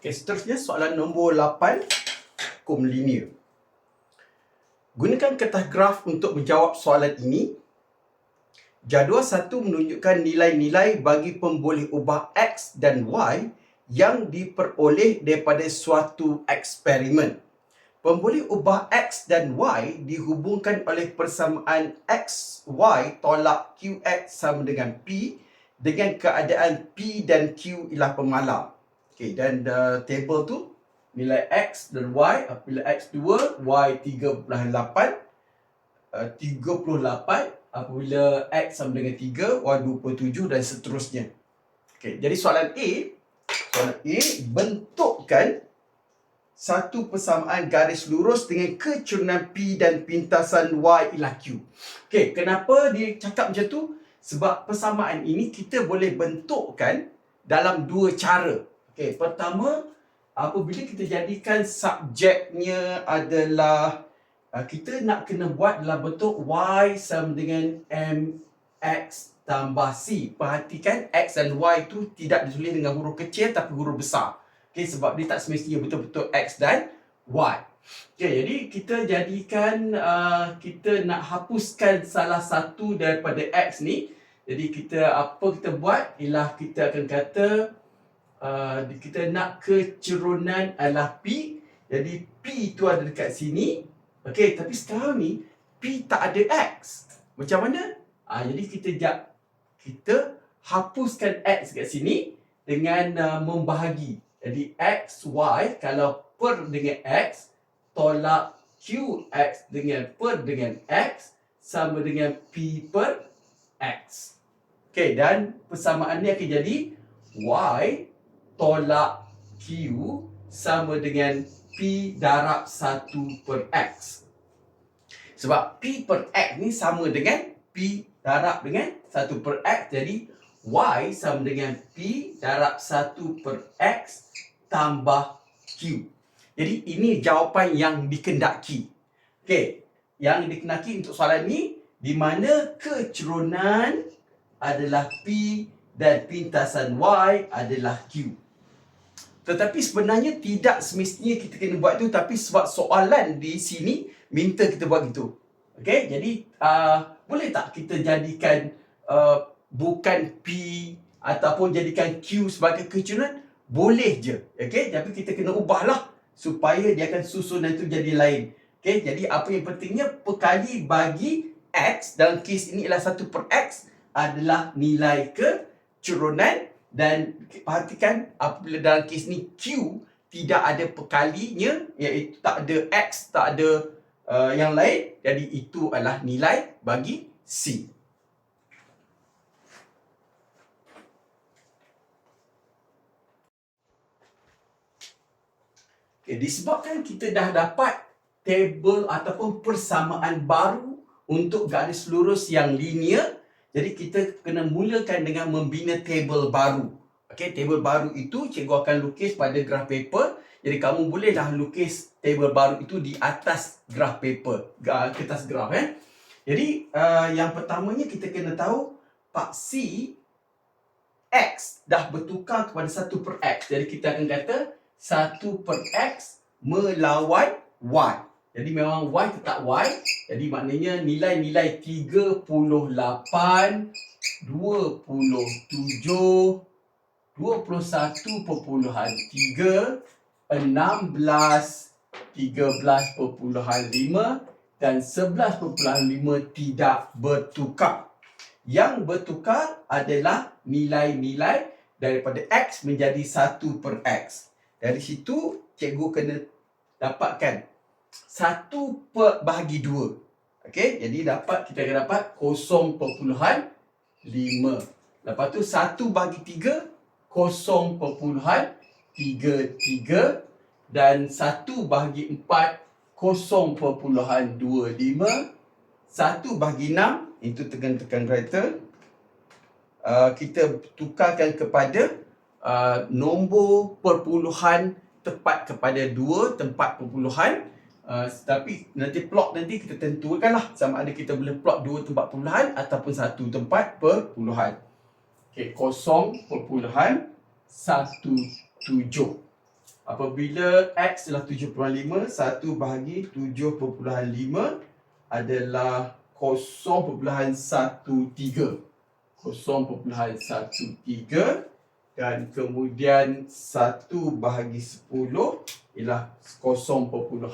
Okay, seterusnya soalan nombor 8 hukum linear. Gunakan kertas graf untuk menjawab soalan ini. Jadual satu menunjukkan nilai-nilai bagi pemboleh ubah X dan Y yang diperoleh daripada suatu eksperimen. Pemboleh ubah X dan Y dihubungkan oleh persamaan X, Y tolak QX sama dengan P dengan keadaan P dan Q ialah pemalam. Okay, dan uh, table tu nilai X dan Y apabila X 2, Y 3.8 uh, 38 apabila X sama dengan 3, Y 27 dan seterusnya. Okay, jadi soalan A Soalan A bentukkan satu persamaan garis lurus dengan kecurunan P dan pintasan Y ialah Q. Okey, kenapa dia cakap macam tu? Sebab persamaan ini kita boleh bentukkan dalam dua cara. Okey, pertama apabila kita jadikan subjeknya adalah uh, kita nak kena buat dalam bentuk Y sama dengan MX tambah C. Perhatikan X dan Y tu tidak ditulis dengan huruf kecil tapi huruf besar. Okey, sebab dia tak semestinya betul-betul X dan Y. Okey, jadi kita jadikan uh, kita nak hapuskan salah satu daripada X ni. Jadi kita apa kita buat ialah kita akan kata uh, kita nak kecerunan adalah P. Jadi P tu ada dekat sini. Okey, tapi sekarang ni P tak ada X. Macam mana? Ah, jadi kita jap kita hapuskan X kat sini dengan uh, membahagi. Jadi X, Y kalau per dengan X tolak Q X dengan per dengan X sama dengan P per X. Okey, dan persamaan ni akan jadi Y tolak Q sama dengan P darab 1 per X. Sebab P per X ni sama dengan P darab dengan 1 per X. Jadi Y sama dengan P darab 1 per X tambah Q. Jadi ini jawapan yang dikendaki. Okey, yang dikendaki untuk soalan ni di mana kecerunan adalah P dan pintasan Y adalah Q. Tetapi sebenarnya tidak semestinya kita kena buat itu tapi sebab soalan di sini minta kita buat gitu. Okey, jadi uh, boleh tak kita jadikan uh, bukan P ataupun jadikan Q sebagai kecerunan? Boleh je. Okey, tapi kita kena ubahlah supaya dia akan susunan itu jadi lain. Okey, jadi apa yang pentingnya perkali bagi X dalam kes ini ialah 1 per X adalah nilai kecerunan dan perhatikan apabila dalam kes ni Q tidak ada perkalinya iaitu tak ada X, tak ada uh, yang lain jadi itu adalah nilai bagi C. Okay, disebabkan kita dah dapat table ataupun persamaan baru untuk garis lurus yang linear jadi kita kena mulakan dengan membina table baru. Okey, table baru itu cikgu akan lukis pada graph paper. Jadi kamu bolehlah lukis table baru itu di atas graph paper, kertas graph eh. Jadi uh, yang pertamanya kita kena tahu Pak C X dah bertukar kepada 1 per X. Jadi kita akan kata 1 per X melawan Y. Jadi memang Y tetap Y. Jadi maknanya nilai-nilai 38, 27, 21.3, 16, 13.5 dan 11.5 tidak bertukar. Yang bertukar adalah nilai-nilai daripada X menjadi 1 per X. Dari situ cikgu kena dapatkan satu per bahagi dua. Okey, jadi dapat kita akan dapat 0.5. Lepas tu satu bahagi tiga, 0.33 dan satu bahagi empat, 0.25. Satu bahagi enam, itu tekan-tekan writer. Uh, kita tukarkan kepada uh, nombor perpuluhan tepat kepada dua tempat perpuluhan Uh, tapi nanti plot nanti kita tentukanlah sama ada kita boleh plot dua tempat perpuluhan ataupun satu tempat perpuluhan. Okey, kosong perpuluhan satu tujuh. Apabila X adalah 7.5, 1 bahagi 7.5 adalah 0.13. 0.13 dan kemudian 1 bahagi 10 ialah 0.1.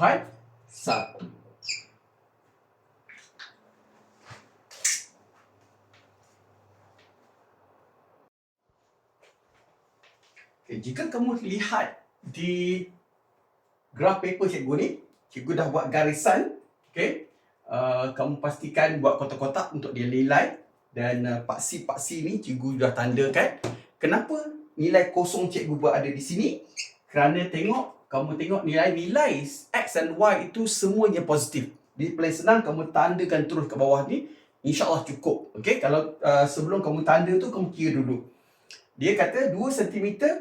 Okay, jika kamu lihat di graph paper cikgu ni, cikgu dah buat garisan. Okay, uh, kamu pastikan buat kotak-kotak untuk dia nilai dan uh, paksi-paksi ni cikgu dah tandakan. Kenapa nilai kosong cikgu buat ada di sini? Kerana tengok, kamu tengok nilai-nilai X dan Y itu semuanya positif. Di paling senang kamu tandakan terus ke bawah ni, insyaAllah cukup. Okay, kalau uh, sebelum kamu tanda tu, kamu kira dulu. Dia kata 2 cm 0.1.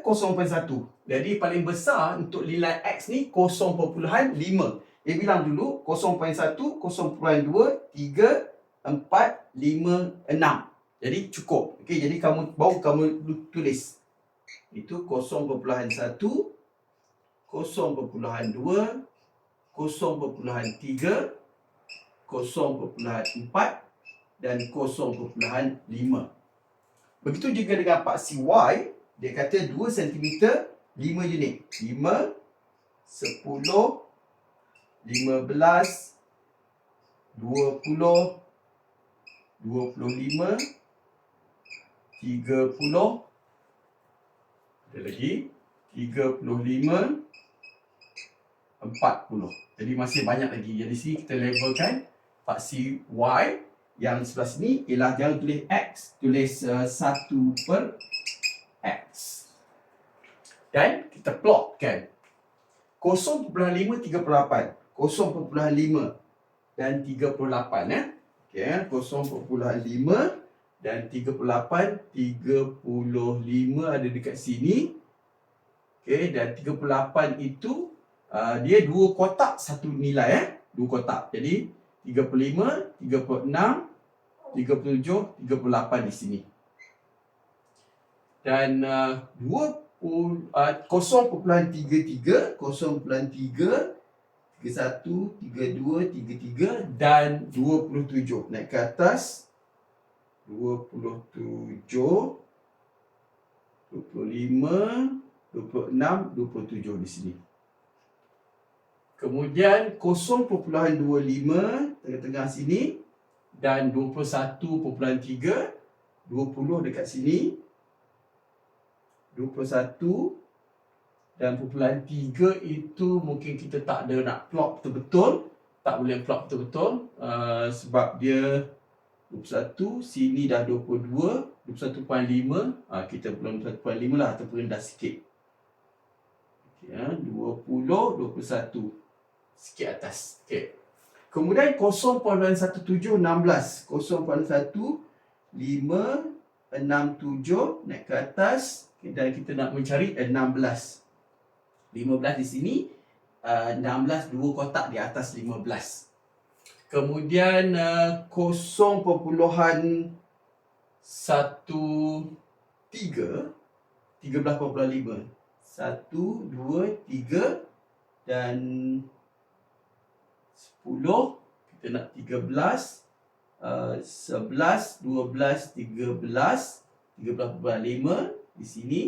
Jadi paling besar untuk nilai X ni 0.5. Dia bilang dulu 0.1, 0.2, 3, 4, 5, 6. Jadi cukup. Okey, jadi kamu baru kamu tulis. Itu 0.1, 0.2, 0.3, 0.4 dan 0.5. Begitu juga dengan paksi Y, dia kata 2 cm 5 unit. 5, 10, 15, 20, 25, 30, ada lagi, 35, 40. Jadi masih banyak lagi. Jadi sini kita labelkan paksi Y yang sebelah sini ialah jangan tulis X, tulis uh, 1 per X. Dan kita plot kan. 0.5 38. 0.5 dan 38 eh. Okey, 0.5 dan 38, 35 ada dekat sini. Okey, dan 38 itu uh, dia dua kotak satu nilai eh. Dua kotak. Jadi 35, 36, 37, 38 di sini. Dan uh, 20, uh, 0.33, 0.3, 31, 32, 33 dan 27. Naik ke atas. 27, 25, 26, 27 di sini. Kemudian 0.25 tengah-tengah sini dan 21.3 20 dekat sini. 21 dan kumpulan 3 itu mungkin kita tak ada nak plot betul-betul tak boleh plot betul-betul uh, sebab dia 21 sini dah 22 21.5 uh, kita belum 21.5 lah ataupun dah sikit. Okay, ya, 20 21 sikit atas. Okey. Kemudian 0.1716 0.1 5 6 naik ke atas dan kita nak mencari 16. 15 di sini uh, 16 dua kotak di atas 15. Kemudian uh, 0.13 13.5 1 2 3 dan 10 kita nak 13 uh, 11 12 13 13.5 di sini.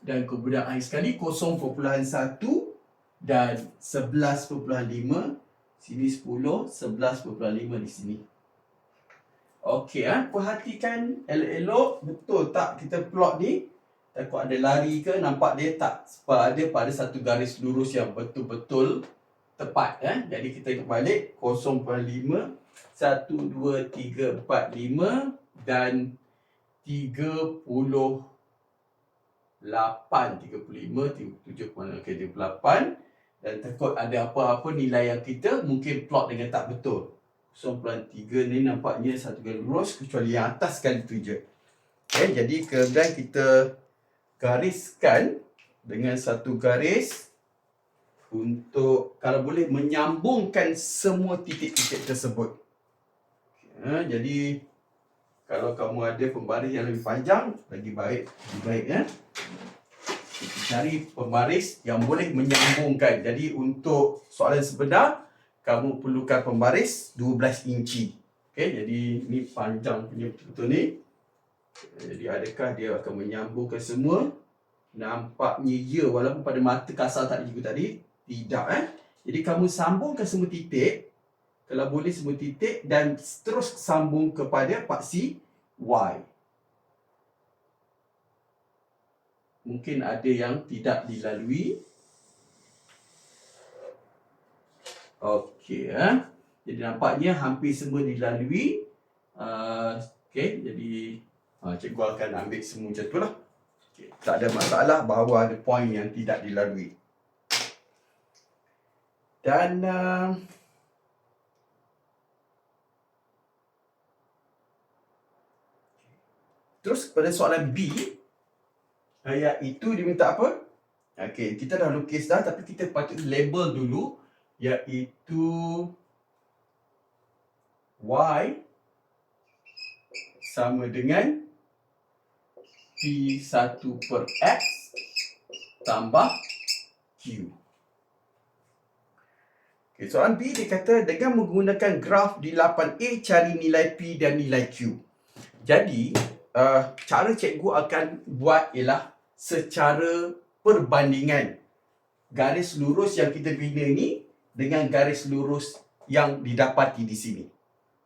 Dan kemudian akhir sekali 0.1 dan 11.5 sini 10 11.5 di sini. Okey ah, perhatikan elok-elok betul tak kita plot ni? Takut ada lari ke nampak dia tak ada pada satu garis lurus yang betul-betul tepat eh. Jadi kita ikut balik 0.5 1 2 3 4 5 dan 30 8 35 37 mana okey 38 dan takut ada apa-apa nilai yang kita mungkin plot dengan tak betul. 0.3 ni nampaknya satu garis lurus kecuali yang atas sekali tu je. Okay, jadi kemudian kita gariskan dengan satu garis untuk kalau boleh menyambungkan semua titik-titik tersebut. Ya, jadi kalau kamu ada pembaris yang lebih panjang, lagi baik, lebih baik ya. cari pembaris yang boleh menyambungkan. Jadi untuk soalan sebenar, kamu perlukan pembaris 12 inci. Okey, jadi ni panjang punya betul-betul ni. Jadi adakah dia akan menyambungkan semua? Nampaknya ya walaupun pada mata kasar tadi juga tadi tidak eh. Jadi kamu sambungkan semua titik kalau boleh semua titik dan terus sambung kepada paksi Y. Mungkin ada yang tidak dilalui. Okey, eh. jadi nampaknya hampir semua dilalui. Uh, Okey, jadi uh, cikgu akan ambil semua macam tu lah. Okay. Tak ada masalah bahawa ada poin yang tidak dilalui. Dan uh, Terus pada soalan B iaitu dia minta apa? Okey, kita dah lukis dah tapi kita patut label dulu iaitu Y sama dengan P1 per X tambah Q. Okay, soalan B dia kata dengan menggunakan graf di 8A cari nilai P dan nilai Q. Jadi, uh, cara cikgu akan buat ialah secara perbandingan garis lurus yang kita bina ni dengan garis lurus yang didapati di sini.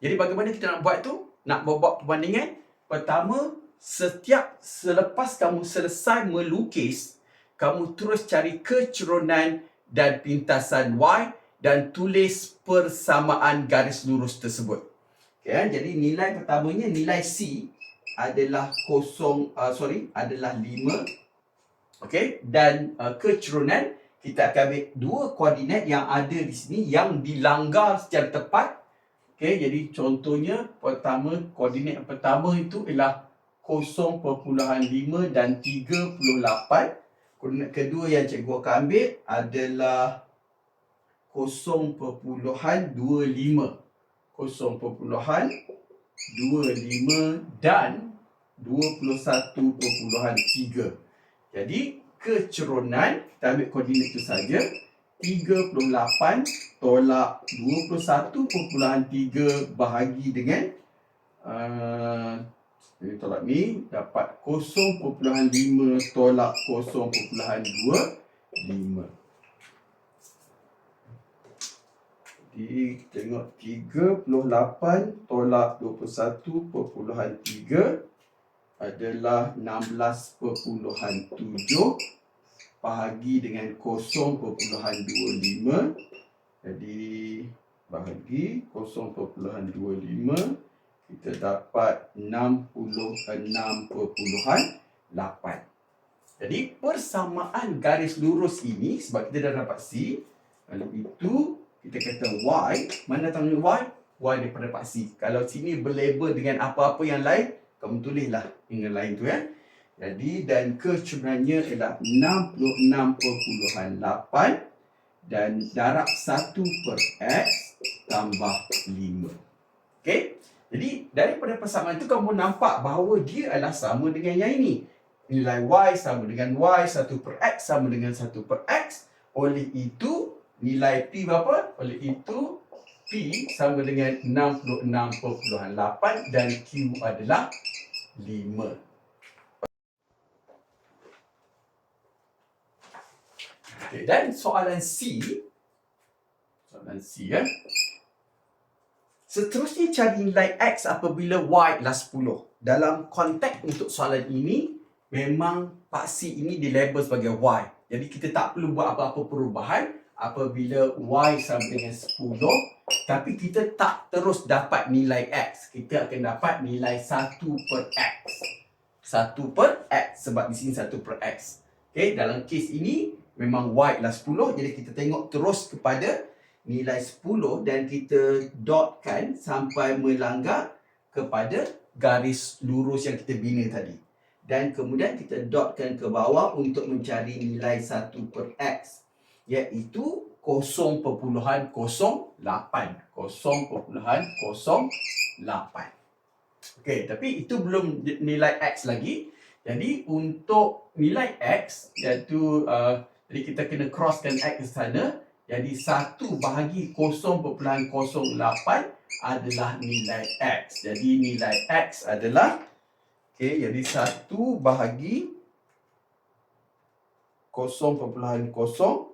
Jadi bagaimana kita nak buat tu? Nak buat perbandingan? Pertama, setiap selepas kamu selesai melukis, kamu terus cari kecerunan dan pintasan Y dan tulis persamaan garis lurus tersebut. Okay, jadi nilai pertamanya nilai C adalah kosong uh, sorry adalah 5 okey dan uh, kecerunan kita akan ambil dua koordinat yang ada di sini yang dilanggar secara tepat. Okey jadi contohnya pertama koordinat yang pertama itu ialah 0.5 dan 38 koordinat kedua yang cikgu akan ambil adalah 0.25 0.25 dan 21.3. Jadi kecerunan kita ambil koordinat itu saja 38 tolak 21.3 bahagi dengan uh, ini tolak ni dapat 0.5 tolak 0.25 Jadi tengok 38 tolak 21.3 adalah 16.7 bahagi dengan 0.25 jadi bahagi 0.25 kita dapat 66.8 jadi persamaan garis lurus ini sebab kita dah dapat C lalu itu kita kata Y, mana datang Y? Y daripada Pak C. Kalau sini berlabel dengan apa-apa yang lain, kamu tulislah dengan lain tu ya. Jadi dan kecurangnya ialah 66.8 dan darab 1 per X tambah 5. Okey? Jadi daripada persamaan itu kamu nampak bahawa dia adalah sama dengan yang ini. Nilai Y sama dengan Y, 1 per X sama dengan 1 per X. Oleh itu, nilai P berapa? Oleh itu, P sama dengan 66.8 dan Q adalah 5. Okay, dan soalan C, soalan C ya. Seterusnya cari nilai X apabila Y adalah 10. Dalam konteks untuk soalan ini, memang paksi ini dilabel sebagai Y. Jadi kita tak perlu buat apa-apa perubahan apabila y sama dengan 10 tapi kita tak terus dapat nilai x. Kita akan dapat nilai 1 per x. 1 per x sebab di sini 1 per x. Okay, dalam kes ini memang y adalah 10 jadi kita tengok terus kepada nilai 10 dan kita dotkan sampai melanggar kepada garis lurus yang kita bina tadi. Dan kemudian kita dotkan ke bawah untuk mencari nilai 1 per x iaitu 0.08 0.08 Okey, tapi itu belum nilai X lagi Jadi untuk nilai X iaitu uh, jadi kita kena crosskan X ke sana. Jadi 1 bahagi 0.08 adalah nilai X. Jadi nilai X adalah okay, jadi 1 bahagi 0.08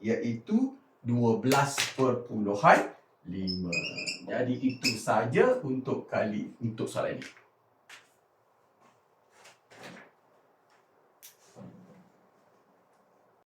iaitu 12.5. Jadi itu saja untuk kali untuk soalan ini.